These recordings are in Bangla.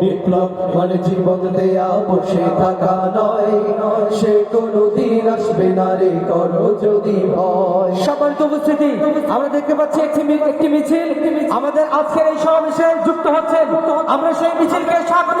বিপ্লব মানে জীবন দেয়া, বসে থাকা নয় সে কোনো দিন আসবে না রে, করো যদি ভয়। সবার উপস্থিতি, আমরা দেখতে পাচ্ছি একটি একটি মিছিল। আমাদের আজকের এই সমাবেশে যুক্ত হচ্ছে আমরা সেই মিছিলকে স্বাগত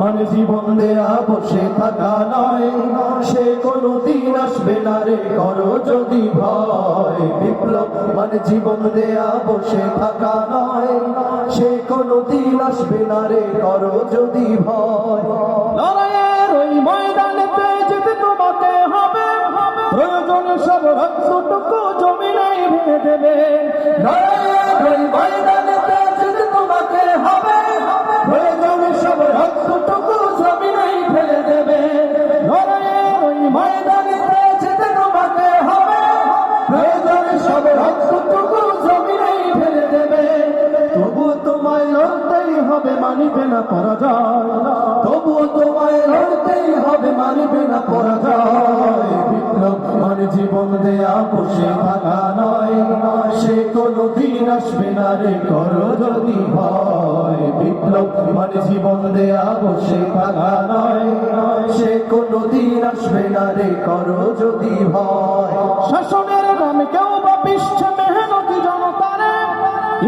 মানে জীবন দেয়া বসে থাকা নয়। সে কোনো দিন আসবে না রে করো যদি ভয়। বিপ্লব মানে জীবন দেয়া বসে থাকা নয়। সে কোনো দিন আসবে না রে করো যদি ভয়। ওই ময়দানেতে যেতে তোমাকে হবে। প্রয়োজনে সব রক্তটুকু ভেঙে দেবে। ওই ময়দানেতে যেতে তোমাকে হবে। প্রয়োজনে সব রক্তটুকু ফেলে দেবে। ওই ময়দানেতে যেতে তোমাকে হবে। প্রয়োজনে সব রক্তটুকু জমিনাই ফেলে দেবে। তবুও তোমায় লড়তেই হবে, মানিবে না পরাজয়। তবুও তোমায় লড়তেই হবে, মানিবে না পরাজয়। বিপ্লব মানে জীবন দেয়া বসে থাকা নয়। সে কোনো দিন আসবে না রে, করো যদি ভয়। বিপ্লব মানে জীবন দেয়া বসে থাকা নয় সে কোনো দিন আসবে না রে, করো যদি ভয়। শাসনের নামে কেউ বা পিসছে মেহনতি জনতারে,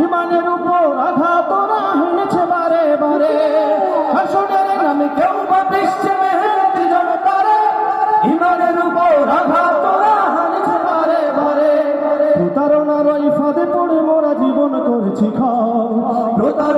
ইমানের উপর আঘাত ওরা হেনেছে বারে বারে। শাসনের নামে কেউ বা পিসছে মেহনতি জনতারে, ইমানের উপর আঘাত ওরা হানেছে বারে বারে। প্রতারণার ফাঁদে পড়ে মোরা জীবন করেছি ক্ষয়। প্রতারণার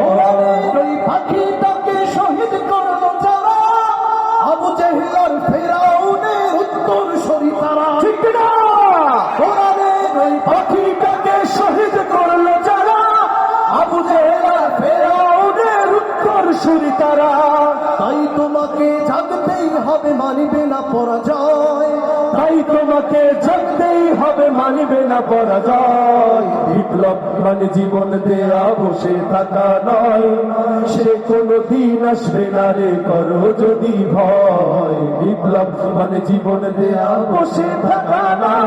উত্তর তারা, তাই তোমাকে জাগতেই হবে, মানিবে না পরাজয়। তাই তোমাকে জানতেই হবে, মানবে না পরাজয়। বিপ্লব মানে জীবন দেয়া, বসে থাকা নয়। সে কোনো দিন আসবে না রে, করো যদি ভয়। বিপ্লব মানে জীবন দেয়া, বসে থাকা নয়।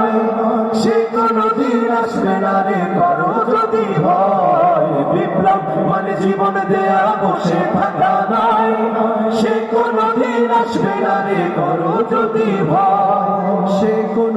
মানে জীবন দেয়া বসে থাকা নাই। সে কোনদিন আসবে না রে করো যদি ভয়। সে কোন